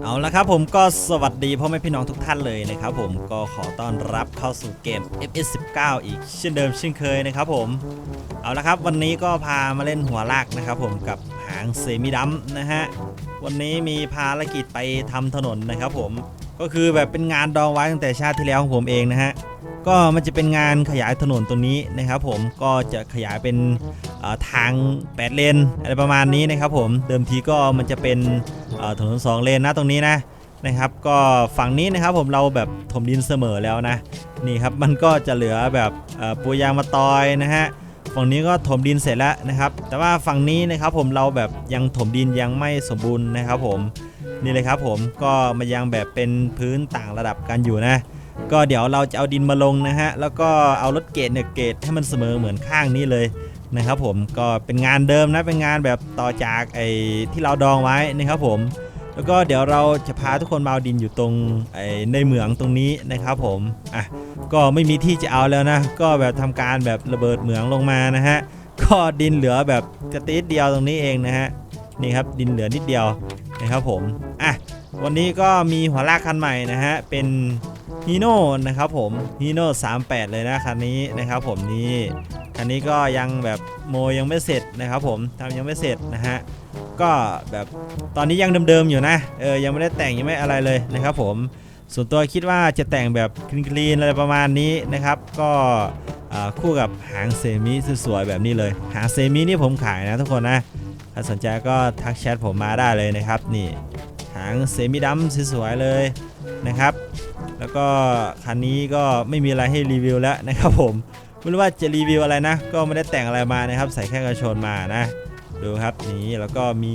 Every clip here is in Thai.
เอาละครับผมก็สวัสดีพ่อแม่พี่น้องทุกท่านเลยนะครับผมก็ขอต้อนรับเข้าสู่เกม FS19 อีกเช่นเดิมเช่นเคยนะครับผมเอาละครับวันนี้ก็พามาเล่นหัวลากนะครับผมกับหางเซมิดัมนะฮะวันนี้มีภารกิจไปทำถนนนะครับผมก็คือแบบเป็นงานดองไว้ตั้งแต่ชาติที่แล้วของผมเองนะฮะก็มันจะเป็นงานขยายถนนตรงนี้นะครับผมก็จะขยายเป็น ทาง 8 เลนอะไรประมาณนี้นะครับผมเดิมทีก็มันจะเป็นถนน 2 เลนนะตรงนี้นะนะครับ ก็ฝั่งนี้นะครับผมเราแบบถมดินเสมอแล้วนะนี่ครับมันก็จะเหลือแบบปูยางมาตอยนะฮะฝั่งนี้ก็ถมดินเสร็จแล้วนะครับ แต่ว่าฝั่งนี้นะครับผมเราแบบยังถมดินยังไม่สมบูรณ์นะครับผมนี่เลยครับผมก็มันยังแบบเป็นพื้นต่างระดับกันอยู่นะก็เดี๋ยวเราจะเอาดินมาลงนะฮะแล้วก็เอารถเกรดเนี่ยเกรดให้มันเสมอเหมือนข้างนี้เลย นะครับผมก็เป็นงานเดิมนะเป็นงานแบบต่อจากไอ้ที่เราดองไว้นะครับผม แล้วก็เดี๋ยวเราจะพาทุกคนมาดินอยู่ตรงไอ้ในเหมืองตรงนี้นะครับผมอะก็ไม่มีที่จะเอาแล้วนะ ก็แบบทำการแบบระเบิดเหมืองลงมานะฮะก็ดินเหลือแบบกระติดเดียวตรงนี้เองนะฮะนี่ครับดินเหลือนิดเดียวนะครับผมอะวันนี้ก็มีหัวลากคันใหม่นะฮะเป็นฮีโน่นะครับผมฮีโน่38 เลยนะคันนี้นะครับผมนี่ คันนี้ก็ยังแบบโมยังไม่เสร็จนะครับผมทำยังไม่เสร็จนะฮะก็แบบตอนนี้ยังเดิมๆอยู่นะเออยังไม่ได้แต่งยังไม่อะไรเลยนะครับผมส่วนตัวคิดว่าจะแต่งแบบคลีนๆอะไรประมาณนี้นะครับ ก็คู่กับหางเซมิสวยๆแบบนี้เลย หางเซมินี่ผมขายนะทุกคนนะถ้าสนใจก็ทักแชทผมมาได้เลยนะครับนี่หางเซมิดำสวยๆเลยนะครับ แล้วก็คันนี้ก็ไม่มีอะไรให้รีวิวแล้วนะครับผม ไม่รู้ว่าจะรีวิวอะไรนะ ก็ไม่ได้แต่งอะไรมานะครับ ใส่แค่กระโชนมานะ ดูครับนี่แล้วก็มี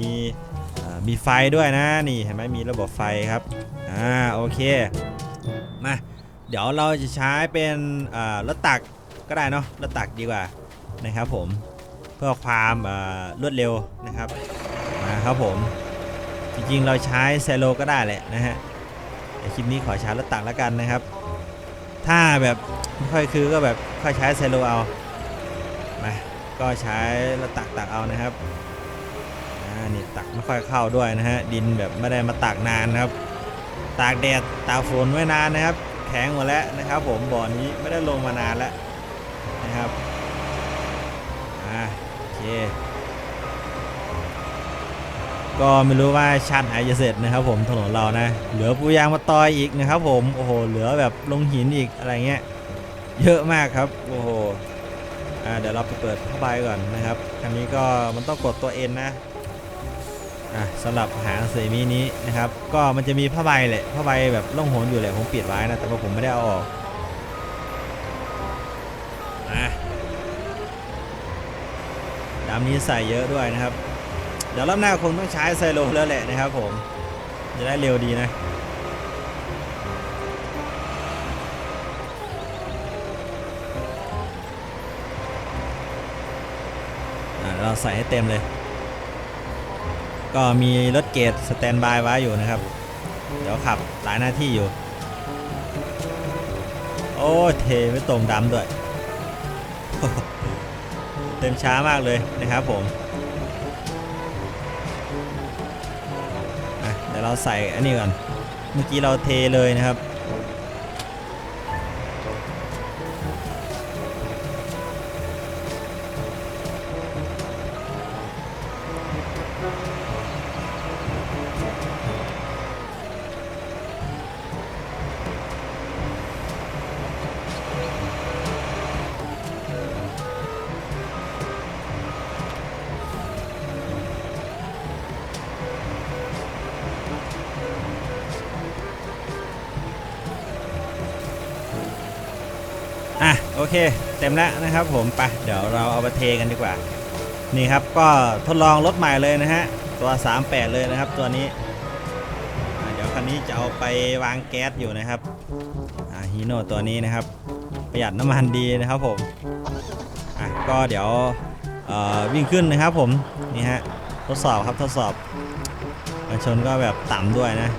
มีไฟด้วยนะนี่เห็นไหมมีระบบไฟครับอ่าโอเคมาเดี๋ยวเราจะใช้เป็นรถตักก็ได้เนาะรถตักดีกว่านะครับผมเพื่อความรวดเร็วนะครับมาครับผมจริงๆเราใช้เซโลก็ได้แหละนะฮะแต่คลิปนี้ขอใช้รถตักแล้วกันนะครับ ถ้าแบบไม่ค่อยคือก็แบบค่อยใช้เซโลเอามาก็ใช้แล้วตักตักเอานะครับอ่านี่ตักไม่ค่อยเข้าด้วยนะฮะดินแบบไม่ได้มาตากนานนะครับ ตากแดดตากฝนไว้นานนะครับ แข็งหมดแล้วนะครับ ผมบ่อนี้ไม่ได้ลงมานานแล้วนะครับอ่าโอเค ก็ไม่รู้ว่าชันไหนจะเสร็จนะครับผมถนนเรานะ เหลือปูยางมาตอยอีกนะครับผมโอ้โหเหลือแบบลงหินอีกอะไรเงี้ยเยอะมากครับโอ้โหอ่าเดี๋ยวเราไปเปิดผ้าใบก่อนนะครับคันนี้ก็มันต้องกดตัวเอ็นนะอะสำหรับหางเซมินี้นะครับก็มันจะมีผ้าใบแหละผ้าใบแบบล่องหนอยู่แหละผมปิดไว้นะแต่ว่าผมไม่ได้เอาออกอะดำนี้ใส่เยอะด้วยนะครับ ดี๋ยวรอบหน้าคงต้องใช้ไซโลแล้วแหละนะครับผม จะได้เร็วดีนะเราใส่ให้เต็มเลย ก็มีรถเกตสแตนบายไว้อยู่นะครับ เดี๋ยวขับหลายหน้าที่อยู่ โอ้เทไม่ตรงดำด้วย เต็มช้ามากเลยนะครับผม เราใส่อันนี้ก่อน เมื่อกี้เราเทเลยนะครับ โอเค เต็มแล้วนะครับผมไปเดี๋ยวเราเอาไปเทกันดีกว่า นี่ครับก็ทดลองรถใหม่เลยนะฮะ ตัว 38 เลยนะครับ ตัวนี้ เดี๋ยวคันนี้จะเอาไปวางแก๊สอยู่นะครับฮีโน่ตัวนี้นะครับ ประหยัดน้ำมันดีนะครับผมอะก็เดี๋ยววิ่งขึ้นนะครับผมนี่ฮะทดสอบครับทดสอบกันชนก็แบบต่ำด้วยนะ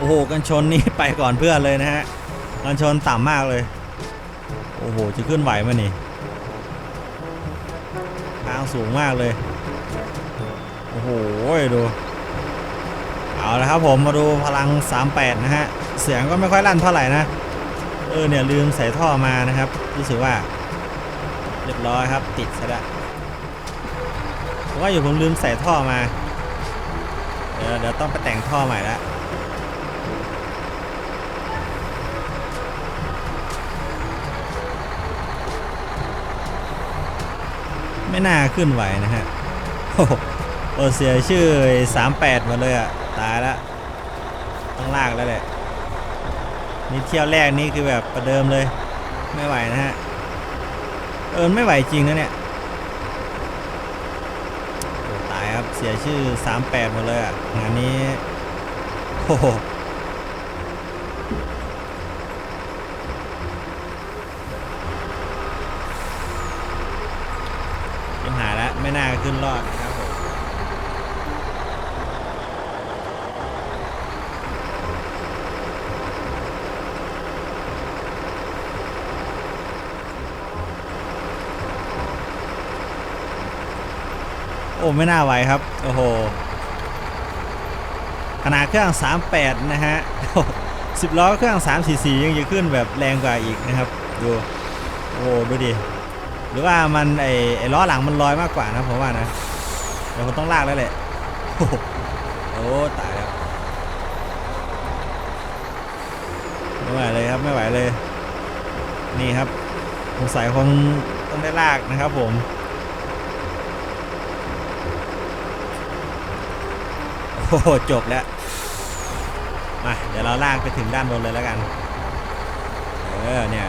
โอ้โหกันชนนี่ไปก่อนเพื่อนเลยนะฮะกันชนต่ำมากเลย โอ้โหจะขึ้นไหวไหมนี่ไปางสูงมากเลย โอ้โหดูเอาละครับผมมาดูพลัง 38 นะฮะ เสียงก็ไม่ค่อยลั่นเท่าไหร่นะ เออเนี่ยลืมใส่ท่อมานะครับ รู้สึกว่า เรียบร้อยครับติดซะล้วผมว่าอยู่ผมลืมใส่ท่อมา เดี๋ยวเดี๋ยวต้องไปแต่งท่อใหม่ละ ไม่น่าขึ้นไหวนะฮะโอ้โหโอ้เสียชื่อสามแปดมาเลยอะตายละต้องลากแล้วแหละนี่เที่ยวแรกนี่คือแบบประเดิมเลย ไม่ไหวนะฮะ เออไม่ไหวจริงนะเนี่ยตายครับเสียชื่อ 38หมดเลยอะงานนี้โอ้โห ยังหายแล้ว ไม่น่า ขึ้นรอดครับผมโอ้ไม่น่าไหวครับ โอ้โห ขนาดเครื่อง 38 นะฮะสิบล้อเครื่อง 344 ยังจะขึ้นแบบแรงกว่าอีกนะครับ ดู โอ้ดูดิ หรือว่ามันไอไอล้อหลังมันลอยมากกว่านะผมว่านะเดี๋ยวผมต้องลากแล้วแหละโอ้โหโอ้ตายแล้วไม่ไหวเลยครับไม่ไหวเลย นี่ครับสงสัยคงต้องได้ลากนะครับผมโอ้โหจบแล้วมาเดี๋ยวเราลากไปถึงด้านบนเลยแล้วกัน เออเนี่ย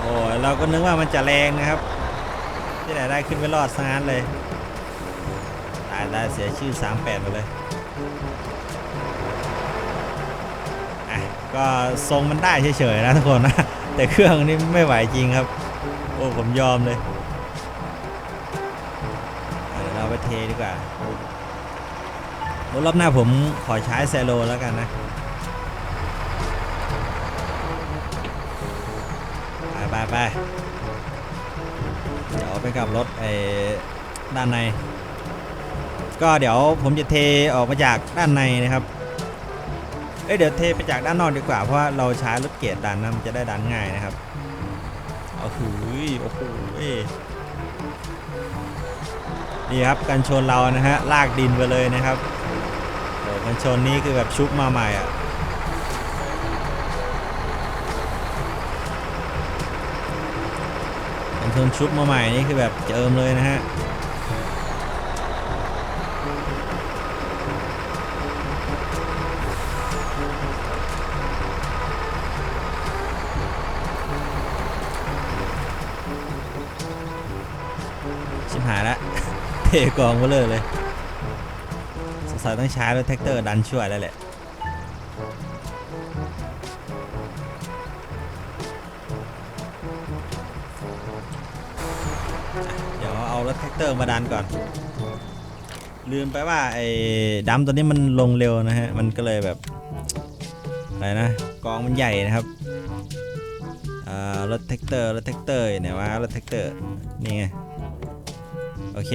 โอ้เราก็นึกว่ามันจะแรงนะครับ ที่ไหนได้ขึ้นไปรอดซะงั้นเลยตายตายเสียชื่อ 38ไปเลยอะก็ทรงมันได้เฉยๆนะทุกคนนะแต่เครื่องนี่ไม่ไหวจริงครับ โอ้ผมยอมเลยเดี๋ยวเราไปเทดีกว่ารอบหน้าผมขอใช้เซโลแล้วกันนะ ไปเดี๋ยวไปกับรถไอ้ด้านใน ก็เดี๋ยวผมจะเทออกมาจากด้านในนะครับ เอ้ยเดี๋ยวเทไปจากด้านนอกดีกว่าเพราะว่าเราใช้รถเกียร์ดันนะมันจะได้ดันง่ายนะครับโอ้โหโอ้โหนี่ครับกันชนเรานะฮะลากดินไปเลยนะครับโอ้กันชนนี้คือแบบชุบมาใหม่อะ กันชนชุบมาใหม่นี่คือแบบเจิมเลยนะฮะชิบหายล้วเทกองมาเลยเลยสงสัยต้องใช้รถแท็กเตอร์ดันช่วยแล้วแหละ กเตอร์มาดันก่อน ลืมไปว่าไอ้ดัมตัวนี้มันลงเร็วนะฮะ มันก็เลยแบบอะไรนะกองมันใหญ่นะครับรถแท็กเตอร์รถแท็กเตอร์ไหนวะรถแท็กเตอร์นี่ไงโอเค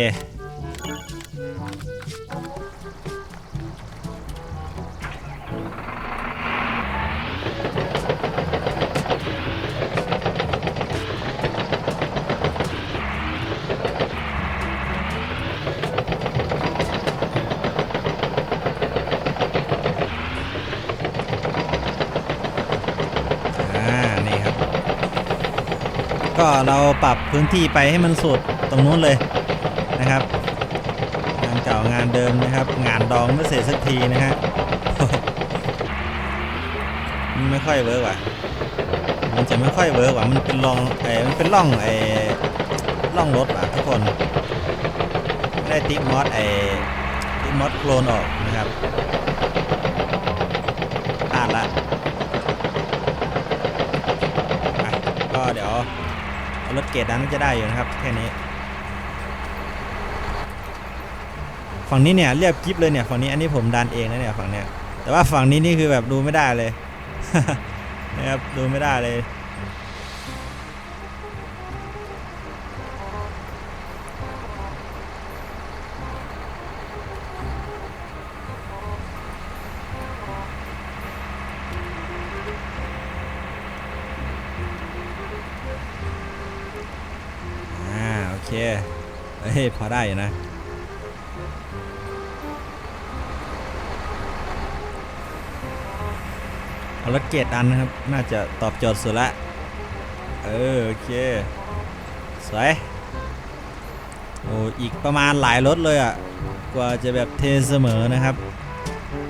เราปรับพื้นที่ไปให้มันสุดตรงนู้นเลยนะครับ งานเก่างานเดิมนะครับ งานดองไม่เสร็จสักทีนะฮะมันไม่ค่อยเวิร์กว่ะ มันจะไม่ค่อยเวิร์กว่ะ มันเป็นร่องไอ้มันเป็นร่องไอ้ร่องรถว่ะทุกคน ไม่ได้ติ๊มอสไอ้ติ๊มอสโคลนออกนะครับพลาดละก็เดี๋ยว รถเกตนั้นจะได้อยู่นะครับแค่นี้ ฝั่งนี้เนี่ยเรียบกิฟเลยเนี่ยฝั่งนี้อันนี้ผมดันเองนะเนี่ยฝั่งเนี้ยแต่ว่าฝั่งนี้นี่คือแบบดูไม่ได้เลยนะครับดูไม่ได้เลย เฮ้ยพอได้อยู่นะเอารถเกรดอันนะครับ น่าจะตอบโจทย์สุดละ เออ โอเค สวย โอ้อีกประมาณหลายรถเลยอะ กว่าจะแบบเทเสมอนะครับ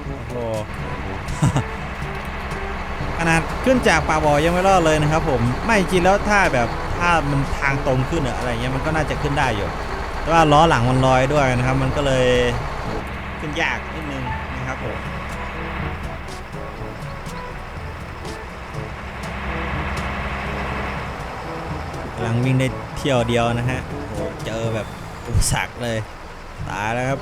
โอ้โหขนาดขึ้นจากป่าบอยังไม่รอดเลยนะครับผม ไม่จริงแล้วถ้าแบบ ถ้ามันทางตรงขึ้นอะอะไรเงี้ยมันก็น่าจะขึ้นได้อยู่ แต่ว่าล้อหลังมันลอยด้วยนะครับ มันก็เลยขึ้นยากนิดนึงนะครับผมกำลังวิ่งได้เที่ยวเดียวนะฮะโหเจอแบบอุปสรรคเลยตายแล้วครับ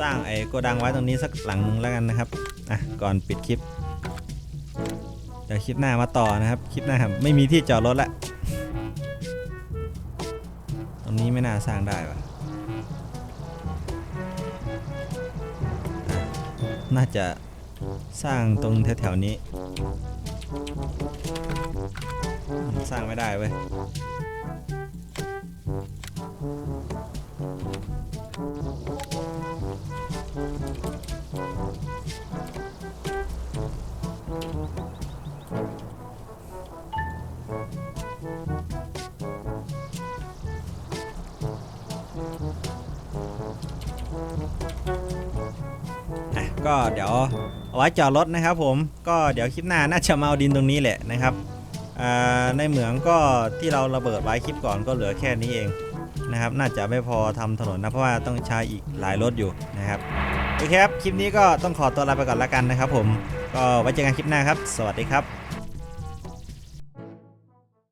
สร้างไอ้โกดังไว้ตรงนี้สักหลังนึงแล้วกันนะครับอะก่อนปิดคลิปเดี๋ยวคลิปหน้ามาต่อนะครับคลิปหน้าครับไม่มีที่จอดรถละตรงนี้ไม่น่าสร้างได้ปะ่ะน่าจะสร้างตรงแถวๆนี้ สร้างไม่ได้เว้ย ก็เดี๋ยวเอาไว้จอดรถนะครับผมก็เดี๋ยวคลิปหน้าน่าจะมาเอาดินตรงนี้แหละนะครับในเหมืองก็ที่เราระเบิดไว้คลิปก่อนก็เหลือแค่นี้เองนะครับ น่าจะไม่พอทำถนนนะเพราะว่าต้องใช้อีกหลายรถอยู่นะครับโอเคครับคลิปนี้ก็ต้องขอตัวลาไปก่อนละกันนะครับ ผมก็ไว้เจอกันคลิปหน้าครับ สวัสดีครับ